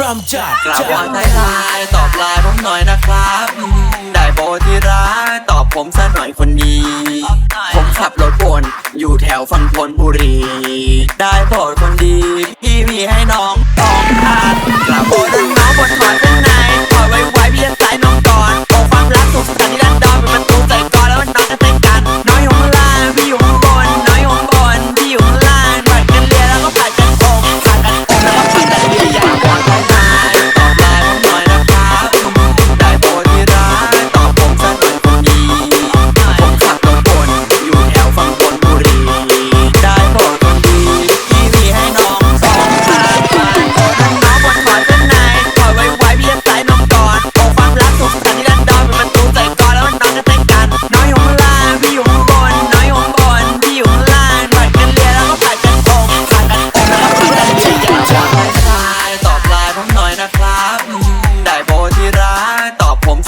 รำจัดกลับมาท้ายทายตอบไลน์ผมหน่อยนะครับ ได้โบที่รักตอบผมซะหน่อยคนดี ผมขับรถวนอยู่แถวฝั่งพนบุรี ได้โปรดคนดี พี่มีให้น้องสองพันกลับโบนน้องบนหอยข้างในปล่อยไว้ไว้พี่จะตายน้องก่อนขอความรักสุดสันติ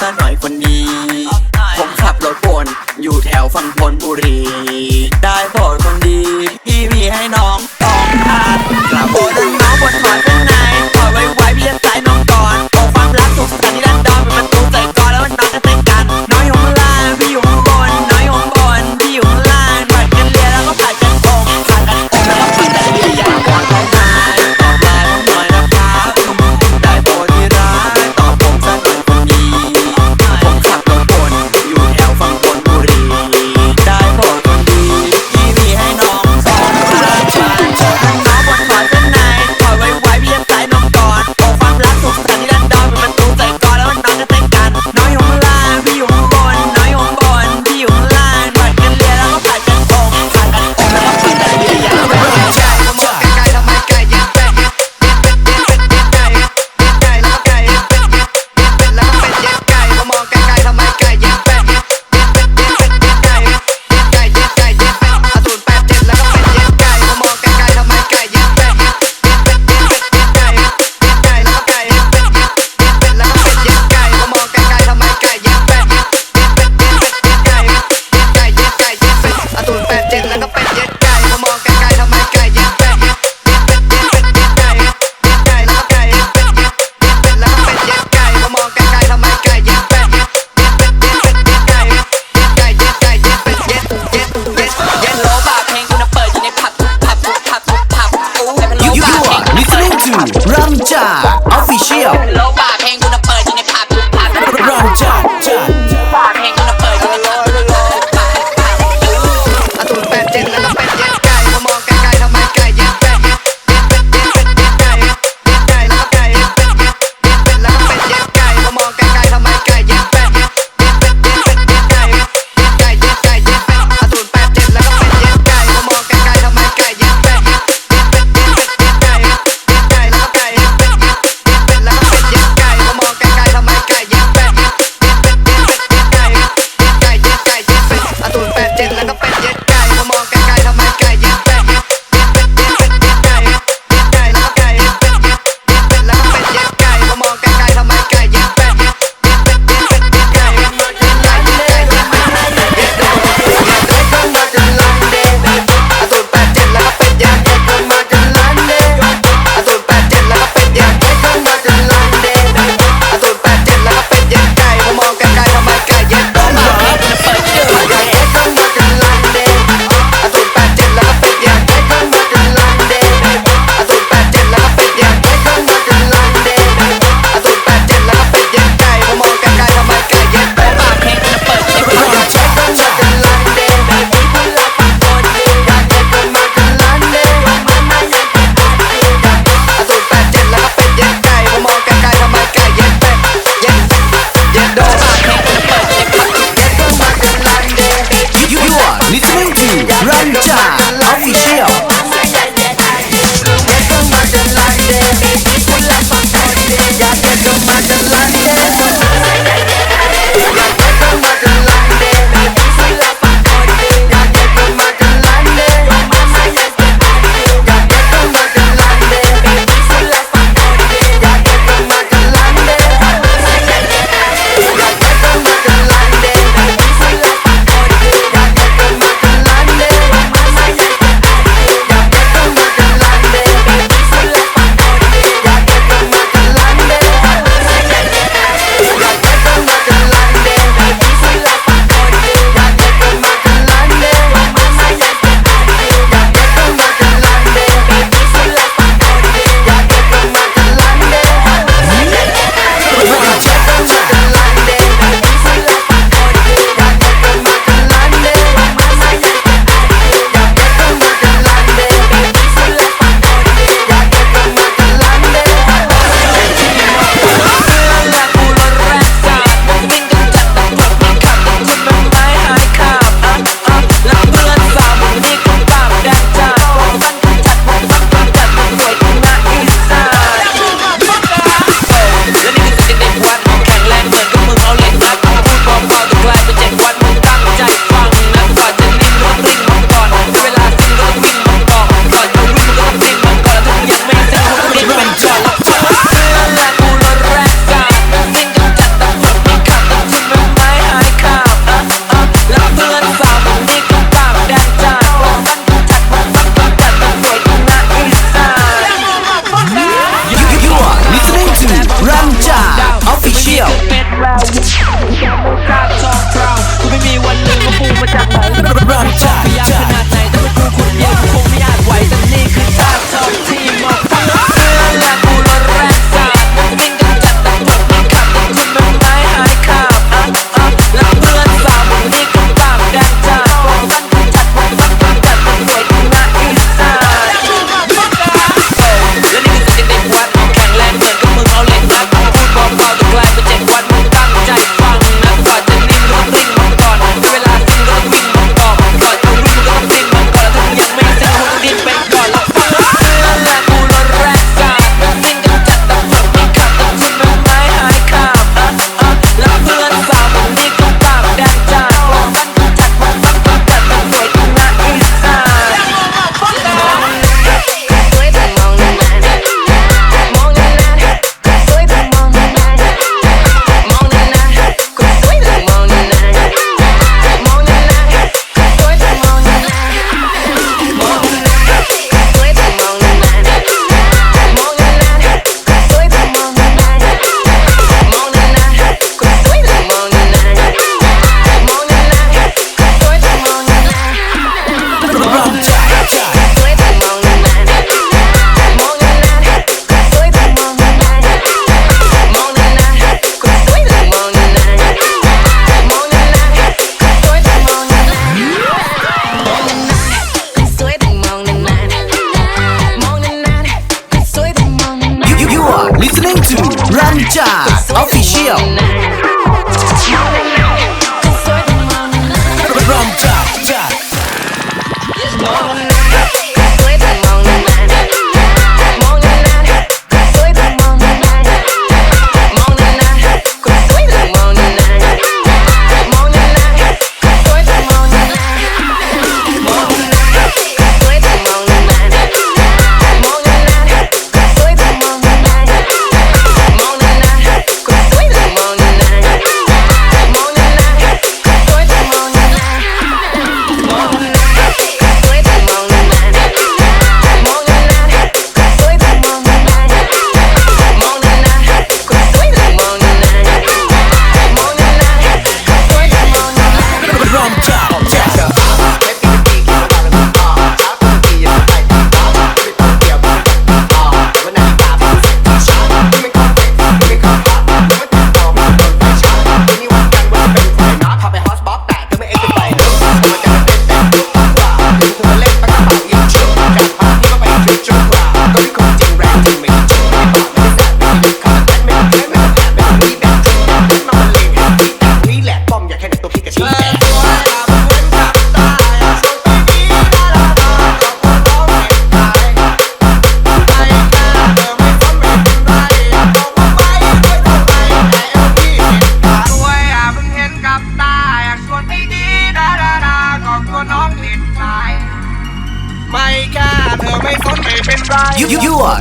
ซะหน่อยคนดี ผมขับรถวนอยู่แถวฝั่งธนบุรี ได้โปรดคนดี พี่มีให้น้อง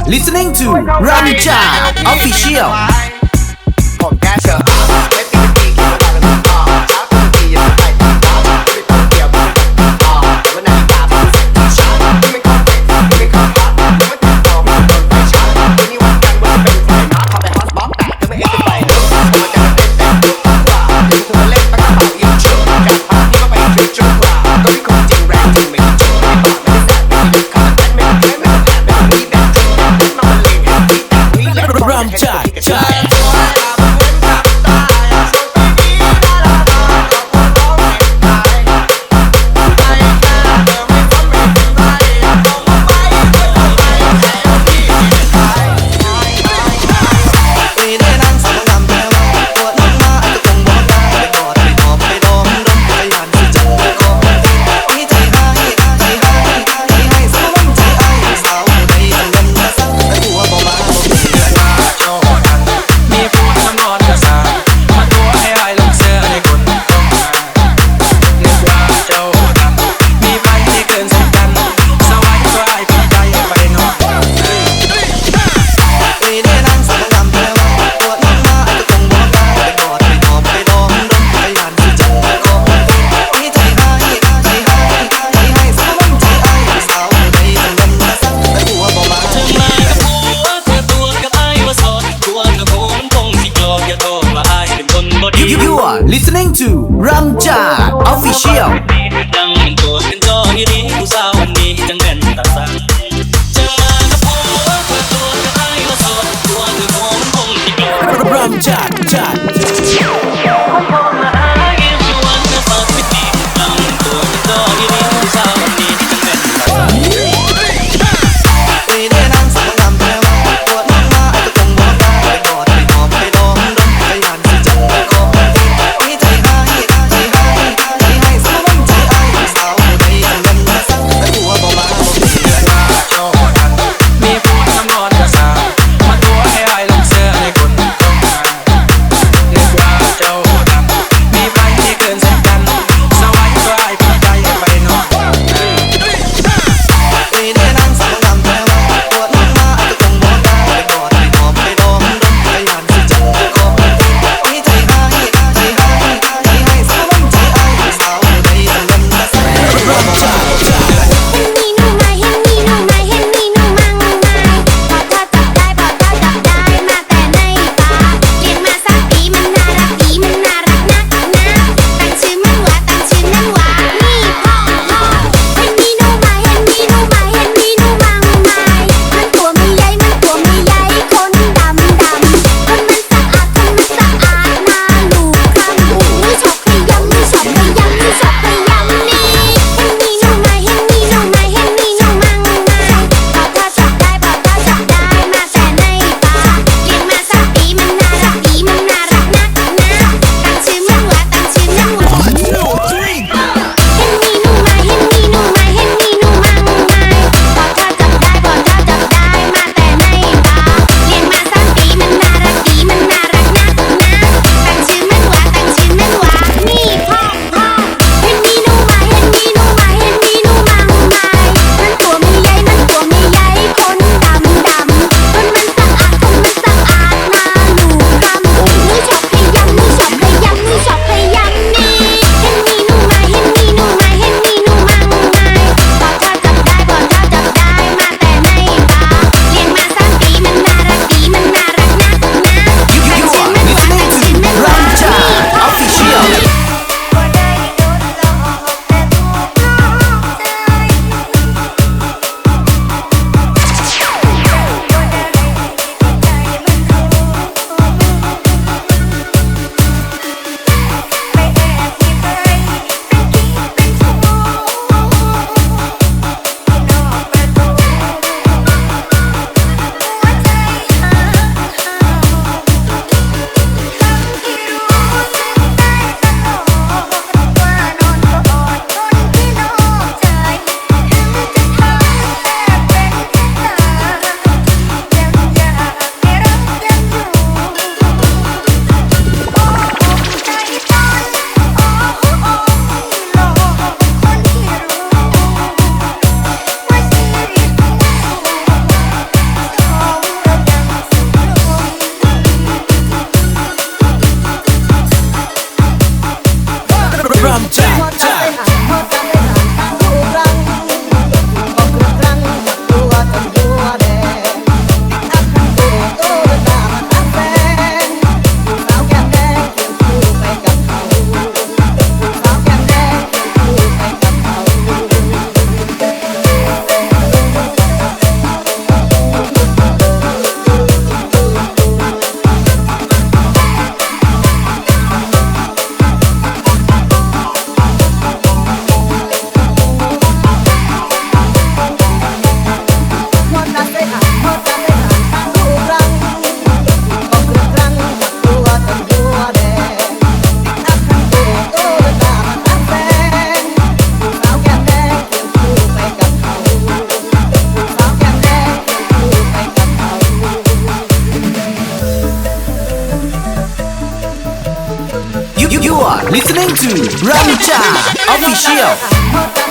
listening to Rancha Official You are listening to Rancha Official